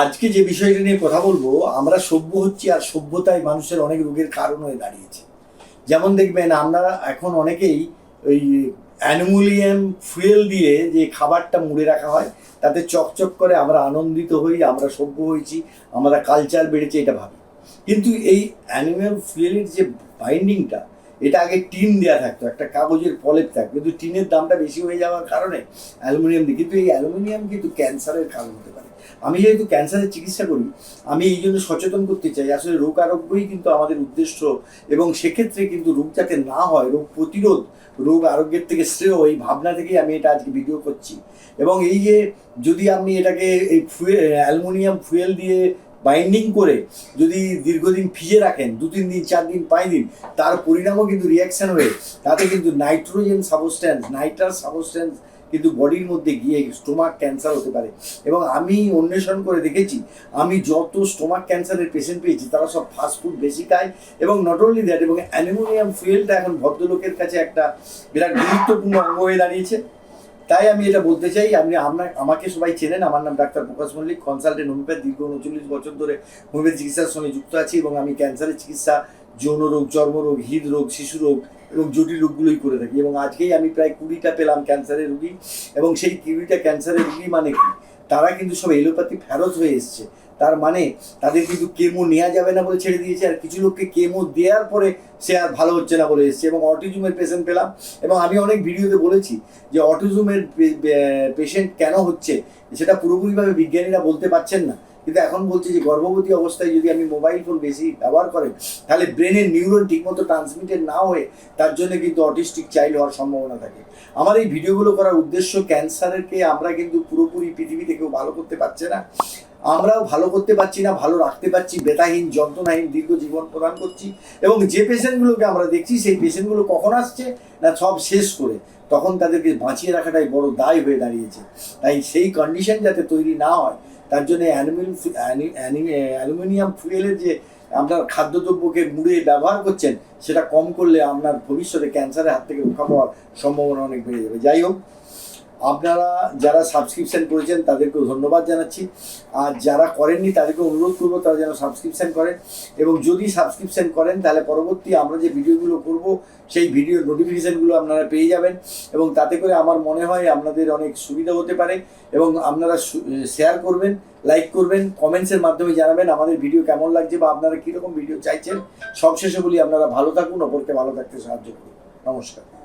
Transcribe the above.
আজকে যে বিষয়টা নিয়ে কথা বলব, আমরা সভ্য হচ্ছি আর সভ্যতায় মানুষের অনেক রোগের কারণ হয়ে দাঁড়িয়েছে। যেমন দেখবেন, আমরা এখন অনেকেই ওই অ্যানুমোলিয়াম ফুয়েল দিয়ে যে খাবারটা মুড়ে রাখা হয়, তাতে চকচক করে আমরা আনন্দিত হই, আমরা সভ্য হয়েছি, আমরা কালচার বেড়েছে, এটা ভাবি। কিন্তু এই অ্যানিম্যাল ফুয়েলের যে বাইন্ডিংটা এটা আগে টিন দেওয়া থাকতো, একটা কাগজের পলেপ থাকতো, কিন্তু টিনের দামটা বেশি হয়ে যাওয়ার কারণে অ্যালুমিনিয়াম দিয়ে কিন্তু এই অ্যালুমিনিয়াম কিন্তু ক্যান্সারের কারণ হতে আমি যেহেতু ক্যান্সারের চিকিৎসা করি, আমি এই জন্য সচেতন করতে চাই। আসলে রোগ আরোগ্যই কিন্তু আমাদের উদ্দেশ্য এবং সেক্ষেত্রে কিন্তু রোগ যাতে না হয়, রোগ প্রতিরোধ, রোগ আরোগ্যের থেকে শ্রেয়, এই ভাবনা থেকেই আমি এটা আজকে ভিডিও করছি। এবং এই যে যদি আপনি এটাকে এই ফুয়েল, অ্যালুমিনিয়াম ফুয়েল দিয়ে বাইন্ডিং করে যদি দীর্ঘদিন ভিজে রাখেন, দু তিন দিন, চার দিন, পাঁচ দিন, তার পরিণামও কিন্তু রিয়াকশন হয়ে, তাতে কিন্তু নাইট্রোজেন সাবস্ট্যান্স নাইট্রাস সাবস্ট্যান্স কিন্তু বডির মধ্যে গিয়ে স্টোমাক ক্যান্সার হতে পারে। এবং আমি অন্বেষণ করে দেখেছি, আমি যত স্টোমাক ক্যান্সারের পেশেন্ট পেয়েছি, তারা সব ফাস্টফুড বেশি খায় এবং নট অনলি দ্যাট এবং অ্যালুমিনিয়াম ফুয়েলটা এখন ভদ্রলোকের কাছে একটা বিরাট গুরুত্বপূর্ণ অঙ্গ হয়ে দাঁড়িয়েছে। তাই আমি এটা বলতে চাই, আপনি আপনার আমাকে সবাই চেনেন, আমার নাম doctor Prakash Mallick consultant homeopath দীর্ঘ উনচল্লিশ বছর ধরে হোমিওপ্যাথি চিকিৎসার সঙ্গে যুক্ত আছি এবং আমি ক্যান্সারের চিকিৎসা যৌন রোগ চর্মরোগ হৃদরোগ শিশু রোগ এবং জটিল রোগগুলোই করে থাকি। এবং আজকেই আমি প্রায় কুড়িটা পেলাম ক্যান্সারের রুগী এবং সেই কুড়িটা ক্যান্সারের রুগী মানে কি? তারা কিন্তু সব এলোপ্যাথি ফেরত হয়ে এসছে। তার মানে তাদের কিন্তু কেমো নেওয়া যাবে না বলে ছেড়ে দিয়েছে আর কিছু লোককে কেমো দেওয়ার পরে সে আর ভালো হচ্ছে না বলে এসছে। এবং অটিজমের পেশেন্ট পেলাম এবং আমি অনেক ভিডিওতে বলেছি যে অটিজমের পেশেন্ট কেন হচ্ছে? সেটা পুরোপুরিভাবে বিজ্ঞানীরা বলতে পারছেন না। কিন্তু এখন বলছি যে গর্ভবতী অবস্থায় যদি আমি মোবাইল ফোন বেশি ব্যবহার করেন তাহলে ব্রেনের নিউরন ঠিকমতো ট্রান্সমিটেড না হয়ে তার জন্য কিন্তু অটিস্টিক চাইল্ড হওয়ার সম্ভাবনা থাকে। আমার এই ভিডিওগুলো করার উদ্দেশ্য ক্যান্সারকে আমরা কিন্তু পুরোপুরি পৃথিবীতে কেউ ভালো করতে পারছে না। আমরাও ভালো করতে পারছি না, ভালো রাখতে পারছি বেতাহীন যন্ত্রণাহীন দীর্ঘ জীবন প্রদান করছি এবং যে পেশেন্টগুলোকে আমরা দেখছি, সেই পেশেন্টগুলো কখন আসছে না, সব শেষ করে। তখন তাদেরকে বাঁচিয়ে রাখাটাই বড় দায় হয়ে দাঁড়িয়েছে। তাই সেই কন্ডিশন যাতে তৈরি না হয়, তার জন্য অ্যালুমিনিয়াম ফুয়েলের যে আপনার খাদ্যদ্রব্যকে মুড়ে ব্যবহার করছেন, সেটা কম করলে আপনার ভবিষ্যতে ক্যান্সারের হাত থেকে রক্ষা পাওয়ার সম্ভাবনা অনেক বেড়ে যাবে। যাই হোক আপনারা যারা সাবস্ক্রিপশন করেছেন, তাদেরকেও ধন্যবাদ জানাচ্ছি। আর যারা করেননি তাদেরকে অনুরোধ করব, তারা যেন সাবস্ক্রিপশন করেন। এবং যদি সাবস্ক্রিপশন করেন, তাহলে পরবর্তী আমরা যে ভিডিওগুলো করব, সেই ভিডিওর নোটিফিকেশানগুলো আপনারা পেয়ে যাবেন। এবং তাতে করে আমার মনে হয় আপনাদের অনেক সুবিধা হতে পারে। এবং আপনারা শেয়ার করবেন লাইক করবেন কমেন্টসের মাধ্যমে জানাবেন আমাদের ভিডিও কেমন লাগছে বা আপনারা কীরকম ভিডিও চাইছেন। সবশেষে বলি আপনারা ভালো থাকুন, অপরকে ভালো থাকতে সাহায্য করুন। নমস্কার।